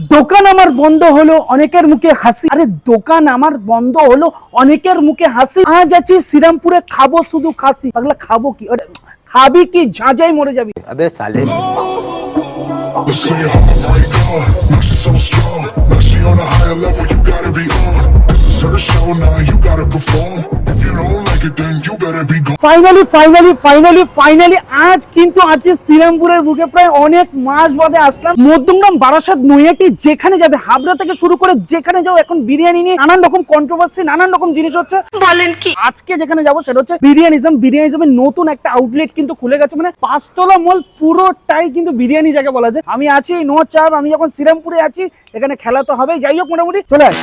দোকান আমার বন্ধ হলো অনেকের মুখে হাসি। আরে দোকান আমার বন্ধ হলো অনেকের মুখে হাসি। আজ আছি শ্রীরামপুরে খাব শুধু খাসি। পাগলা খাব কি? খাবি কি? ঝাঁঝাই মরে যাবি। আবে সালে। Show now, you gotta perform. If you don't like it, then you better be finally finally finally finally আজ কিন্তু আছে শ্রীরামপুরের বুকে প্রায় অনেক মাস বাদে আসলাম মধ্যমগ্রাম বারাসাত নৈয়াটি যেখানে যাবে হাবড়া থেকে শুরু করে যেখানে যাও এখন বিরিয়ানি নিয়ে নানান রকম কন্ট্রোভার্সি নানান রকম জিনিস হচ্ছে। বলেন কি? আজকে যেখানে যাব সেটা হচ্ছে বিরিয়ানিজম। বিরিয়ানিজমের নতুন একটা আউটলেট কিন্তু খুলে গেছে মানে পাঁচতলা মল পুরোটাই কিন্তু বিরিয়ানি জায়গা বলা যায়। আমি আছি নো চাপ আমি যখন শ্রীরামপুরে আছি এখানে খেলা তো হবেই। যাই হোক মোটামুটি চলে আয়।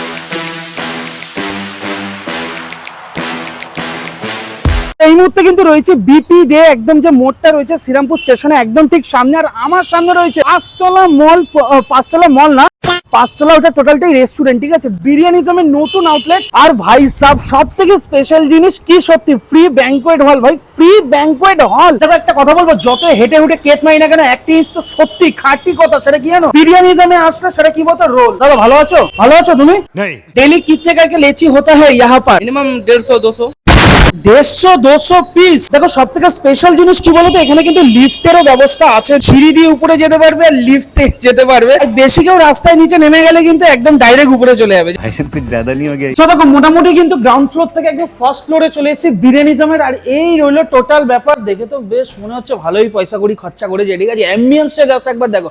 এই মুহূর্তে কিন্তু রয়েছে বিপি দে একদম যে মোড়টা রয়েছে শ্রীরামপুর স্টেশনে একদম ঠিক সামনে আর আমার সামনে রয়েছে পাঁচতলা মল পাঁচতলা মল না পাঁচতলা ওটা টোটালটাই রেস্টুরেন্ট ঠিক আছে? বিরিয়ানি বিরিয়ানিজমের নতুন আউটলেট আর ভাই সাহ সব থেকে স্পেশাল জিনিস কি সত্যি? ফ্রি ব্যাংকোয়েট হল ভাই ফ্রি ব্যাংকোয়েট হল দেখো একটা কথা বলব যত হেঁটে হুটে কেত মাই না কেন একটা জিনিস তো সত্যি খাটি কথা সেটা কি জানো? বিরিয়ানি বিরিয়ানিজমে আসলে সেটা কি বলতো? রোল দাদা ভালো আছো? ভালো আছো তুমি? ডেলি কিতনে কাকে লেচি হতে হয় ইহা পার। মিনিমাম দেড়শো দুশো। দেড়শো দুশো পিস দেখো সব থেকে স্পেশাল জিনিস কি বলতো? এখানে কিন্তু লিফটেরও ব্যবস্থা আছে। সিঁড়ি দিয়ে উপরে যেতে পারবে আর লিফটে যেতে পারবে। আর বেশি কেউ রাস্তায় নিচে নেমে গেলে কিন্তু একদম ডাইরেক্ট উপরে চলে যাবে। দেখো মোটামুটি কিন্তু গ্রাউন্ড ফ্লোর থেকে একদম ফার্স্ট ফ্লোরে চলে এসেছি বিরিয়ানিজমের আর এই রইল টোটাল ব্যাপার। দেখে তো বেশ মনে হচ্ছে ভালোই পয়সা করি খরচা করেছে। ঠিক আছে অ্যাম্বিয়েন্সটা জাস্ট একবার দেখো।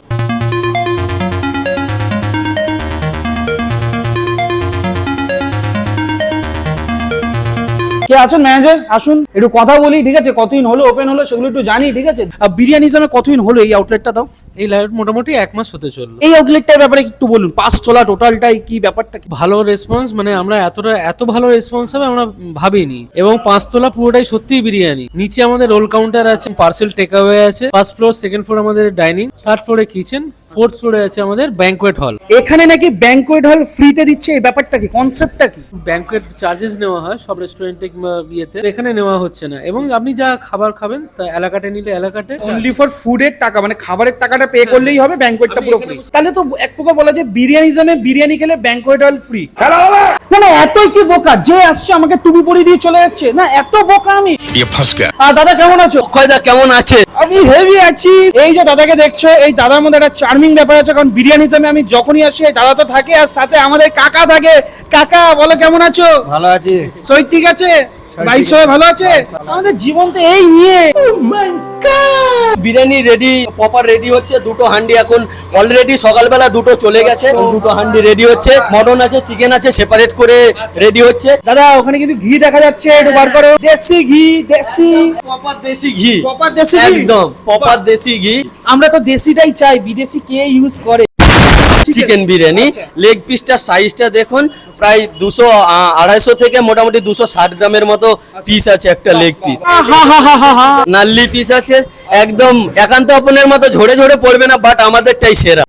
কে আছেন ম্যানেজার আসুন একটু কথা বলি ঠিক আছে? কতদিন হলো ওপেন হলো সেগুলো একটু জানি ঠিক আছে? বিরিয়ানিজমে কতদিন হলো এই আউটলেটটা দাও? এই লাইট মোটামুটি এক মাস হতে চলল। এই আউটলেটটার ব্যাপারে একটু বলুন পাঁচ তোলা টোটালটাই কি ব্যাপারটা কি? ভালো রেসপন্স মানে আমরা এতটা এত ভালো রেসপন্স হবে আমরা ভাবিনি। এবং পাঁচতলা পুরোটাই সত্যিই বিরিয়ানি। নিচে আমাদের রোল কাউন্টার আছে পার্সেল টেক অ্যাওয়ে আছে ফার্স্ট ফ্লোর সেকেন্ড ফ্লোর আমাদের ডাইনিং থার্ড ফ্লোরে কিচেন ফোর্থ ফ্লোরে আছে আমাদের ব্যাংকোয়েট হল এখানে নাকি ব্যাংকোয়েট হল ফ্রিতে দিচ্ছে এই ব্যাপারটা কি? কনসেপ্টটা কি? ব্যাংকোয়েট চার্জেস নেওয়া হয় সব রেস্টুরেন্টে ইয়েতে। এখানে নেওয়া হচ্ছে না। এবং আপনি যা খাবার খাবেন তা এলাকাটে নিলে এলাকাটে অনলি ফর ফুডের টাকা মানে খাবারের টাকাটা পে করলেই হবে ব্যাংকোয়েটটা পুরো ফ্রি তাহলে তো এক প্রকার বলা যায় বিরিয়ানিজমে বিরিয়ানি খেলে ব্যাংকোয়েট হল ফ্রি না না এতই কি বোকা? যে আসছে আমাকে টুপি পরিয়ে দিয়ে চলে যাচ্ছে। না এত বোকা আমি। আর দাদা কেমন আছো? কয়দা কেমন আছে? আমি হেভি আছি। এই যে দাদাকে দেখছ এই দাদার মধ্যে একটা চার্মিং ব্যাপার আছে কারণ বিরিয়ানিজমে আমি যখনই আসি এই দাদা তো থাকে আর সাথে আমাদের কাকা থাকে। কাকা বলো কেমন আছো? ভালো আছি। শহীদ ঠিক আছে? ভাই সবাই ভালো আছে? আমাদের জীবন তো এই নিয়ে। বিরিয়ানি রেডি প্রপার রেডি হচ্ছে দুটো হান্ডি এখন অলরেডি সকালবেলা দুটো চলে গেছে দুটো হান্ডি রেডি হচ্ছে মটন আছে চিকেন আছে সেপারেট করে রেডি হচ্ছে। দাদা ওখানে কিন্তু ঘি দেখা যাচ্ছে একটু বার করো। দেশি ঘি দেশি। প্রপার দেশি ঘি। প্রপার দেশি একদম প্রপার দেশি ঘি। আমরা তো দেশিটাই চাই বিদেশি কে ইউজ করে? চিকেন বিরিয়ানি। লেগ পিসটার সাইজটা দেখুন প্রায় দুশো আড়াইশো থেকে মোটামুটি দুশো ষাট গ্রামের মতো পিস আছে একটা লেগ পিস হা হা হা হা হা। নাল্লি পিস আছে। একদম একান্ত আপনের মতো ঝরে ঝরে পড়বে না বাট আমাদেরটাই সেরা।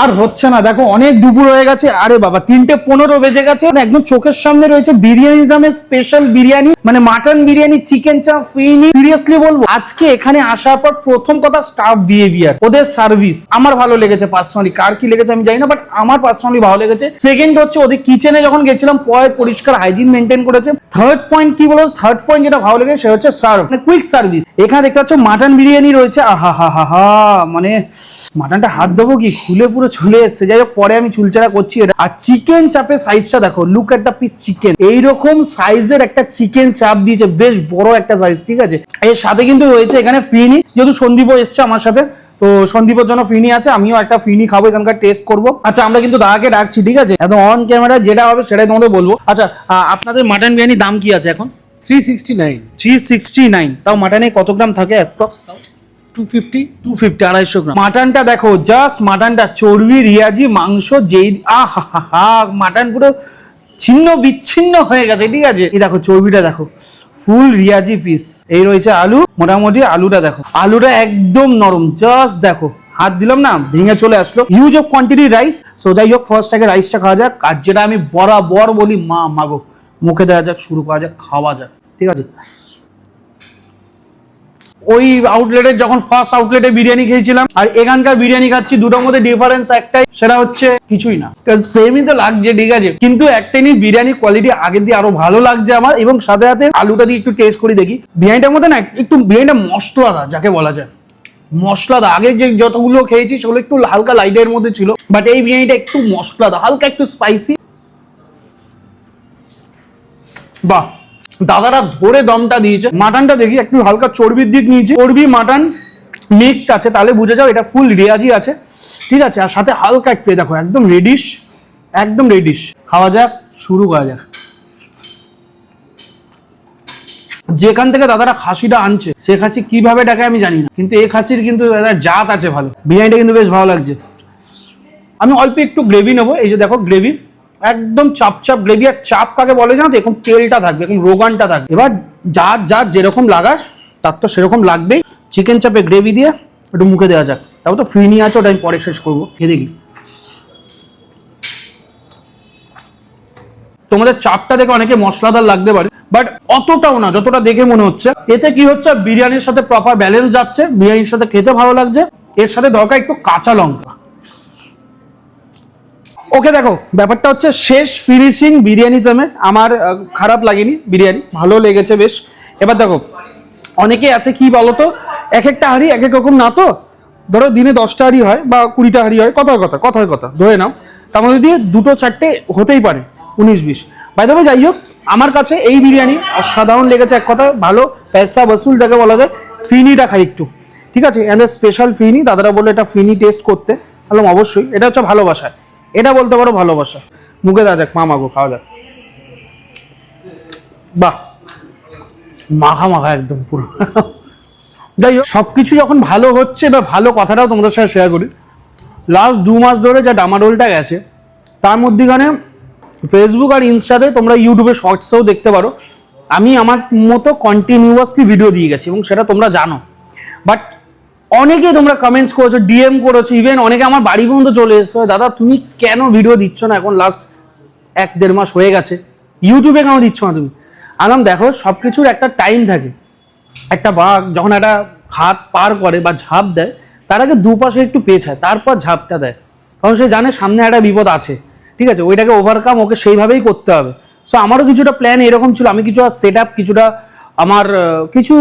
আর হচ্ছে না। দেখো, অনেক দুপুর হয়ে গেছে। আরে বাবা, তিনটে পনেরো বেজে গেছে। একদম চোখের সামনে রয়েছে বিরিয়ানিজমের স্পেশাল বিরিয়ানি মানে মাটন বিরিয়ানি চিকেন চাপ ফিনি সিরিয়াসলি বলব, আজকে এখানে আসার পর প্রথম কথা স্টাফ বিহেভিয়ার ওদের সার্ভিস আমার ভালো লেগেছে পার্সোনালি কার কি লেগেছে আমি জানি না বাট আমার পার্সোনালি ভালো লেগেছে। সেকেন্ড হচ্ছে, ওদের কিচেনে যখন গেছিলাম পয় পরিষ্কার হাইজিন মেনটেন করেছে। থার্ড পয়েন্ট কি বলো থার্ড পয়েন্ট যেটা ভালো লেগেছে সে হচ্ছে সার্ভ মানে কুইক সার্ভিস এখানে দেখতে পাচ্ছ মাটন বিরিয়ানি রয়েছে। আহা হা হা হা মানে মাটনটা হাত দেবো কি? খুলে পুরো চলে এসছে। যাই হোক পরে আমি চুলচারা করছি এটা। আর চিকেন চাপের সাইজটা দেখো look at the piece chicken এইরকম সাইজের একটা চিকেন চাপ দিয়েছে বেশ বড় একটা সাইজ ঠিক আছে? এর সাথে কিন্তু রয়েছে এখানে ফিনি যেহেতু সন্দীপও এসছে আমার সাথে। তো সন্দীপের জন্য ফিনি আছে আমিও একটা ফিনি খাব এখানকার টেস্ট করব। আচ্ছা আমরা কিন্তু দাদাকে ডাকছি ঠিক আছে? একদম অন ক্যামেরা যেটা হবে সেটাই তোমাদের বলব। আচ্ছা আপনাদের মাটন বিরিয়ানির দাম কি আছে এখন? Three sixty nine three sixty nine তাও মাটনে কত গ্রাম থাকে? Approx two fifty two fifty আড়াইশো গ্রাম। মাটনটা দেখো জাস্ট মাটনটা চর্বি রিয়াজি মাংস যেই আহ হা মাটন পুরো ছিন্ন বিচ্ছিন্ন হয়ে গেছে ঠিক আছে? এই দেখো চর্বিটা দেখো ফুল রিয়াজি পিস এই রয়েছে আলু মোটামুটি আলুটা দেখো। আলুটা একদম নরম জাস্ট দেখো হাত দিলাম না ভেঙে চলে আসলো। Huge of quantity rice so যাই হোক ফার্স্ট আগে রাইসটা খাওয়া যাক আর যেটা আমি বরাবর বলি মা মাগো মুখে দেওয়া যাক শুরু করা যাক খাওয়া যাক ঠিক আছে? ওই আউটলেটের যখন ফার্স্ট আউটলেটে বিরিয়ানি খেয়েছিলাম, আর এখানকার বিরিয়ানি খাচ্ছি, দুটোর মধ্যে ডিফারেন্স একটাই, সেটা হচ্ছে কিছুই না। সেমই তো লাগছে, ঠিক আছে? কিন্তু একটাই নিয়ে বিরিয়ানি কোয়ালিটি আগের দিয়ে আরও ভালো লাগছে আমার, এবং সাথে সাথে আলুটা দিয়ে একটু টেস্ট করে দেখি। বিরিয়ানিটার মধ্যে না, একটু বিরিয়ানিটা মশলাদার, যাকে বলা যায়। মশলাদা আগে যে যতগুলো খেয়েছি, সেগুলো একটু হালকা লাইটের মধ্যে ছিল বাট এই বিরিয়ানিটা একটু মশলাদা হালকা একটু স্পাইসি বাহ! দাদারা ধরে দমটা দিয়েছে। মাটনটা দেখি, একটু হালকা চর্বির দিক নিয়েছে। চর্বি, মাটন, মিক্সড আছে, তাহলে বুঝে যাও, এটা ফুল রিয়াজি আছে। ঠিক আছে, আর সাথে হালকা একটু দেখো, একদম রেডিশ একদম রেডিশ খাওয়া যাক, শুরু করা যাক। যেখান থেকে দাদারা খাসিটা আনছে, সে খাসি কীভাবে ডাকে আমি জানি না। কিন্তু এই খাসির কিন্তু দাদা জাত আছে ভালো। বিরিয়ানিটা কিন্তু বেশ ভালো লাগছে। আমি অল্প একটু গ্রেভি নেব, এই যে দেখো গ্রেভি একদম চাপ চাপ গ্রেভি আর চাপ কাকে বলে জানো এরকম তেলটা থাকবে, এরকম রোগানটা থাকবে। এবার যার যার যেরকম লাগাস তার তো সেরকম লাগবেই। চিকেন চাপে গ্রেভি দিয়ে একটু মুখে দেওয়া যাক। তারপর তো ফ্রিনি আছে, ওটা আমি পরে শেষ করব। খেয়ে দেখি। তোমাদের চাপটা দেখে অনেকে মশলাদার লাগতে পারে বাট অতটাও না, যতটা দেখে মনে হচ্ছে। এতে কি হচ্ছে? বিরিয়ানির সাথে প্রপার ব্যালেন্স যাচ্ছে, বিরিয়ানির সাথে খেতে ভালো লাগছে। এর সাথে দরকার একটু কাঁচা লঙ্কা। ওকে দেখো, ব্যাপারটা হচ্ছে শেষ ফিনিশিং বিরিয়ানি জামে। আমার খারাপ লাগেনি বিরিয়ানি, ভালো লেগেছে বেশ। এবার দেখো অনেকে আছে কি বলতো, এক একটা হাঁড়ি এক এক রকম না তো? ধরো দিনে দশটা হাঁড়ি হয় বা কুড়িটা হাঁড়ি হয় কথার কথা কথার কথা, ধরে নাও। তার মধ্যে দিয়ে দুটো চারটে হতেই পারে, উনিশ বিশ। বাই তবে যাই হোক, আমার কাছে এই বিরিয়ানি অসাধারণ লেগেছে এক কথা ভালো পয়সা বসুল যাকে বলা যায় ফিনিটা খাই একটু। ঠিক আছে? এদের স্পেশাল ফিনি, দাদারা বলে এটা ফিনি টেস্ট করতে। বললাম অবশ্যই, এটা হচ্ছে ভালোবাসা। এটা বলতে পারো ভালোবাসা। মুখে দেওয়া যাক মা মাগো খাওয়া যাক। বাহ। মাখা মাখা একদম পুরো। যাই হোক সব কিছু যখন ভালো হচ্ছে বা ভালো কথাটাও তোমাদের সাথে শেয়ার করি। লাস্ট দু মাস ধরে যা ডামাডোলটা গেছে, তার মধ্যেখানে ফেসবুক আর ইনস্টাতে তোমরা ইউটিউবে শর্টসেও দেখতে পারো। আমি আমার মতো কন্টিনিউয়াসলি ভিডিও দিয়ে গেছি, এবং সেটা তোমরা জানো। বাট অনেকে তোমরা কমেন্টস করেছ ডিএম করেছ ইভেন অনেকে আমার বাড়ি পর্যন্ত চলে এসছো। দাদা, তুমি কেন ভিডিও দিচ্ছ না? এখন লাস্ট এক দেড় মাস হয়ে গেছে। ইউটিউবে কেন দিচ্ছ না তুমি? আলাম দেখো সব কিছুর একটা টাইম থাকে। একটা বাঘ যখন একটা খাত পার করে বা ঝাঁপ দেয়, তার আগে দুপাশে একটু পেছায় তারপর ঝাঁপটা দেয়। কারণ সে জানে সামনে একটা বিপদ আছে। ঠিক আছে, ওইটাকে ওভারকাম ওকে সেইভাবেই করতে হবে। সো আমারও কিছুটা প্ল্যান এরকম ছিল। আমি কিছু সেট আপ কিছুটা আমার কিছু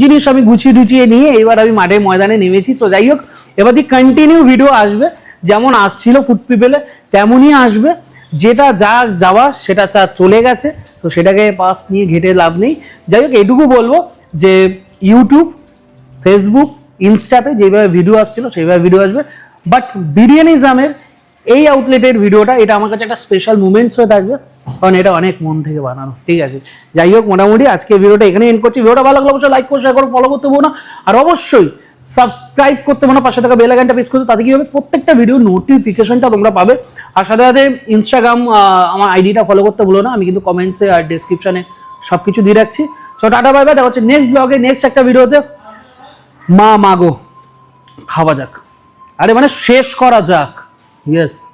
জিনিস আমি গুছিয়ে টুচিয়ে নিয়ে এবার আমি মাঠে ময়দানে নেমেছি। তো যাই হোক, এবার দিয়ে কন্টিনিউ ভিডিও আসবে। যেমন আসছিল ফুড পিপেলে তেমনই আসবে। যেটা যা যাওয়া, সেটা চা চলে গেছে। তো সেটাকে পাস নিয়ে ঘেটে লাভ নেই। যাই হোক, এটুকু বলব যে ইউটিউব ফেসবুক ইনস্টাতে যেভাবে ভিডিও আসছিল, সেইভাবে ভিডিও আসবে। বাট বিরিয়ানিজামের এই আউটলেটের ভিডিওটা এটা আমার কাছে একটা স্পেশাল মুমেন্টস হয়ে থাকবে, কারণ এটা অনেক মন থেকে বানানো, ঠিক আছে? যাই হোক, মোটামুটি আজকে ভিডিওটা এখানে এন্ড করছি। ভিডিওটা ভালো লাগলে অবশ্যই লাইক করো শেয়ার করো ফলো করতে বলো না। আর অবশ্যই সাবস্ক্রাইব করতে বলো না, পাশে থাকা বেল আইকনটা প্রেস করতে, তাতে কি হবে? প্রত্যেকটা ভিডিও নোটিফিকেশনটা তোমরা পাবে। আর সাথে সাথে ইনস্টাগ্রাম আমার আইডিটা ফলো করতে বলো না, আমি কিন্তু কমেন্টসে আর ডেসক্রিপশনে সব কিছু দিয়ে রাখছি। সো টাটা বাই বাই দেখা হচ্ছে নেক্সট ব্লগে নেক্সট একটা ভিডিওতে মা মাগো খাওয়া যাক। আরে মানে শেষ করা যাক। Yes.